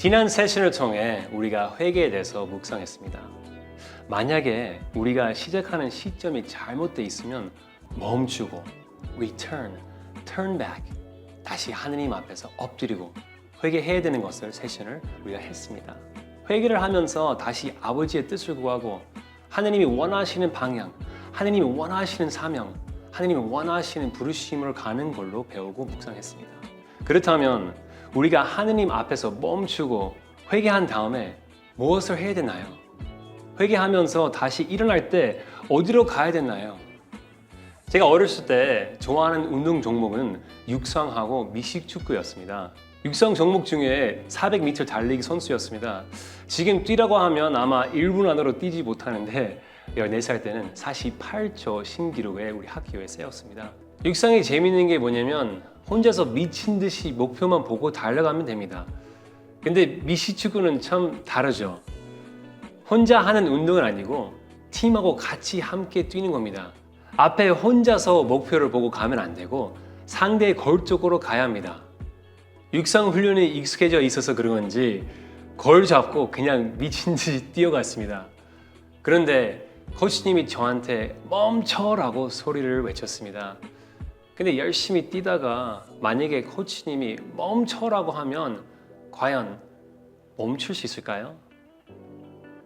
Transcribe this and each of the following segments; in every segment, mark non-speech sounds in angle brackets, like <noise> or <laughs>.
지난 세션을 통해 우리가 회개에 대해서 묵상했습니다. 만약에 우리가 시작하는 시점이 잘못돼 있으면 멈추고 return, turn back 다시 하느님 앞에서 엎드리고 회개해야 되는 것을 세션을 우리가 했습니다. 회개를 하면서 다시 아버지의 뜻을 구하고 하느님이 원하시는 방향, 하느님이 원하시는 사명, 하느님이 원하시는 부르심을 가는 걸로 배우고 묵상했습니다. 그렇다면 우리가 하느님 앞에서 멈추고 회개한 다음에 무엇을 해야 되나요? 회개하면서 다시 일어날 때 어디로 가야 되나요? 제가 어렸을 때 좋아하는 운동 종목은 육상하고 미식축구였습니다. 육상 종목 중에 400m 달리기 선수였습니다. 지금 뛰라고 하면 아마 1분 안으로 뛰지 못하는데 14살 때는 48초 신기록에 우리 학교에 세웠습니다. 육상이 재밌는 게 뭐냐면 혼자서 미친 듯이 목표만 보고 달려가면 됩니다. 근데 미식축구는 참 다르죠. 혼자 하는 운동은 아니고 팀하고 같이 함께 뛰는 겁니다. 앞에 혼자서 목표를 보고 가면 안 되고 상대의 골 쪽으로 가야 합니다. 육상 훈련이 익숙해져 있어서 그런 건지 골 잡고 그냥 미친 듯이 <laughs> 뛰어갔습니다. 그런데 코치님이 저한테 멈춰라고 소리를 외쳤습니다. 근데 열심히 뛰다가 만약에 코치님이 멈춰라고 하면 과연 멈출 수 있을까요?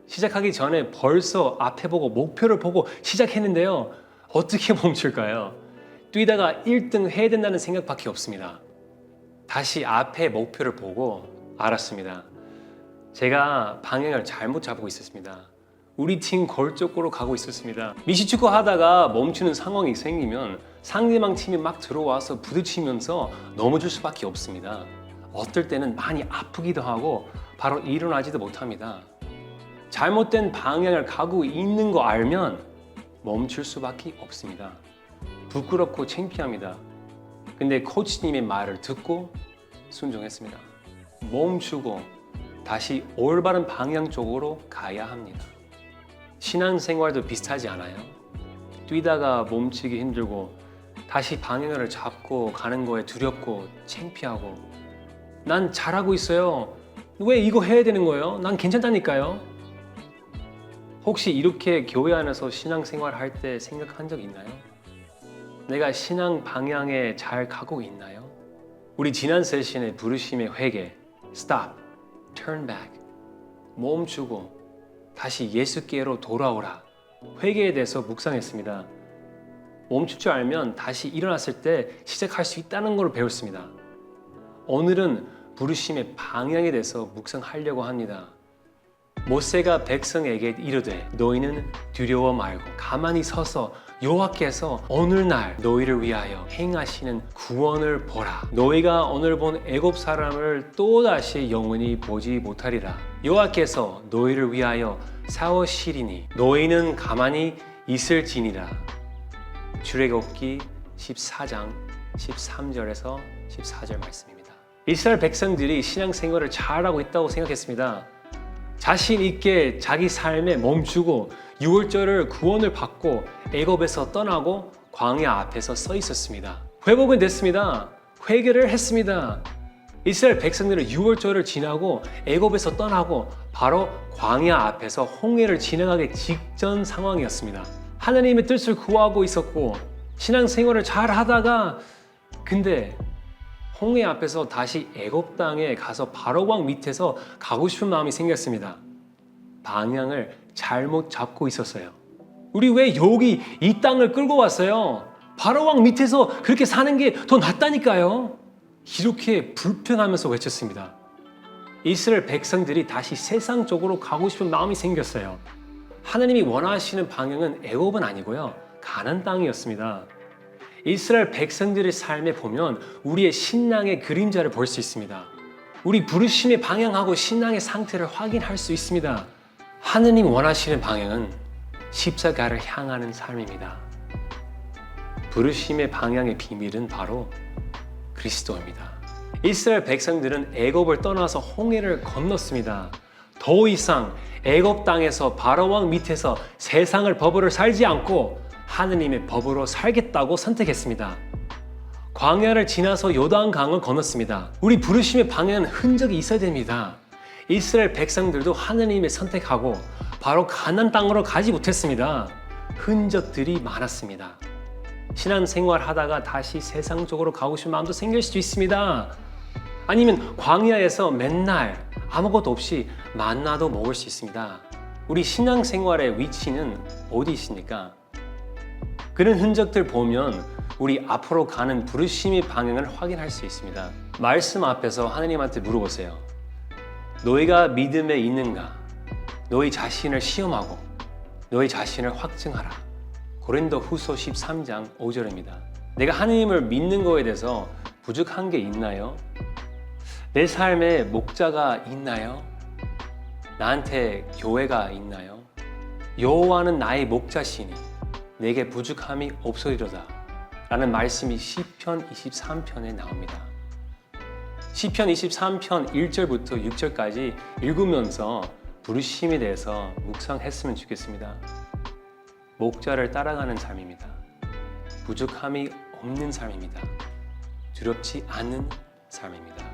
시작하기 전에 벌써 앞에 보고 목표를 보고 시작했는데요. 어떻게 <laughs> 멈출까요? 뛰다가 1등 해야 된다는 생각밖에 없습니다. 다시 앞에 목표를 보고 알았습니다. 제가 방향을 잘못 잡고 있었습니다. 우리 팀 골 쪽으로 가고 있었습니다. 미시축구 하다가 멈추는 상황이 생기면 상대방 팀이 막 들어와서 부딪히면서 넘어질 수밖에 없습니다. 어떨 때는 많이 아프기도 하고 바로 일어나지도 못합니다. 잘못된 방향을 가고 있는 거 알면 멈출 수밖에 없습니다. 부끄럽고 창피합니다. 근데 코치님의 말을 듣고 순종했습니다. 멈추고 다시 올바른 방향 쪽으로 가야 합니다. 신앙생활도 비슷하지 않아요? 뛰다가 멈추기 힘들고 다시 방향을 잡고 가는 거에 두렵고 창피하고 난 잘하고 있어요. 왜 이거 해야 되는 거예요? 난 괜찮다니까요. 혹시 이렇게 교회 안에서 신앙생활 할 때 생각한 적 있나요? 내가 신앙 방향에 잘 가고 있나요? 우리 지난 세션의 부르심의 회개, stop, turn back, 멈추고 다시 예수께로 돌아오라. 회개에 대해서 묵상했습니다. 멈출 줄 알면 다시 일어났을 때 시작할 수 있다는 걸 배웠습니다. 오늘은 부르심의 방향에 대해서 묵상하려고 합니다. 모세가 백성에게 이르되 너희는 두려워 말고 가만히 서서 여호와께서 오늘날 너희를 위하여 행하시는 구원을 보라. 너희가 오늘 본 애굽 사람을 또 다시 영원히 보지 못하리라. 여호와께서 너희를 위하여 싸우시리니 너희는 가만히 있을지니라. 출애굽기 14장 13절에서 14절 말씀입니다. 이스라엘 백성들이 신앙생활을 잘하고 있다고 생각했습니다. 자신 있게 자기 삶에 멈추고 6월절을 구원을 받고 애굽에서 떠나고 광야 앞에서 서 있었습니다. 회복은 됐습니다. 회개를 했습니다. 이스라엘 백성들은 6월절을 지나고 애굽에서 떠나고 바로 광야 앞에서 홍해를 지나가기 직전 상황이었습니다. 하나님의 뜻을 구하고 있었고 신앙 생활을 잘 하다가 근데 홍해 앞에서 다시 애굽 땅에 가서 바로 왕 밑에서 가고 싶은 마음이 생겼습니다. 방향을 잘못 잡고 있었어요. 우리 왜 여기 이 땅을 끌고 왔어요? 바로 왕 밑에서 그렇게 사는 게 더 낫다니까요. 이렇게 불평하면서 외쳤습니다. 이스라엘 백성들이 다시 세상 쪽으로 가고 싶은 마음이 생겼어요. 하나님이 원하시는 방향은 애굽은 아니고요. 가난 땅이었습니다. 이스라엘 백성들의 삶에 보면 우리의 신앙의 그림자를 볼 수 있습니다. 우리 부르심의 방향하고 신앙의 상태를 확인할 수 있습니다. 하느님 원하시는 방향은 십자가를 향하는 삶입니다. 부르심의 방향의 비밀은 바로 그리스도입니다. 이스라엘 백성들은 애굽을 떠나서 홍해를 건넜습니다. 더 이상 애굽 땅에서 바로 왕 밑에서 세상을 법으로 살지 않고 하느님의 법으로 살겠다고 선택했습니다. 광야를 지나서 요단 강을 건넜습니다. 우리 부르심의 방향은 흔적이 있어야 됩니다. 이스라엘 백성들도 하느님의 선택하고 바로 가난 땅으로 가지 못했습니다. 흔적들이 많았습니다. 신앙 생활 하다가 다시 세상적으로 가고 싶은 마음도 생길 수도 있습니다. 아니면 광야에서 맨날 아무것도 없이 만나도 먹을 수 있습니다. 우리 신앙 생활의 위치는 어디 있습니까? 그런 흔적들 보면 우리 앞으로 가는 부르심의 방향을 확인할 수 있습니다. 말씀 앞에서 하나님한테 물어보세요. 너희가 믿음에 있는가? 너희 자신을 시험하고 너희 자신을 확증하라. 고린도 후서 13장 5절입니다. 내가 하나님을 믿는 거에 대해서 부족한 게 있나요? 내 삶에 목자가 있나요? 나한테 교회가 있나요? 여호와는 나의 목자시니 내게 부족함이 없으리로다. 라는 말씀이 시편 23편에 나옵니다. 시편 23편 1절부터 6절까지 읽으면서 부르심에 대해서 묵상했으면 좋겠습니다. 목자를 따라가는 삶입니다. 부족함이 없는 삶입니다. 두렵지 않는 삶입니다.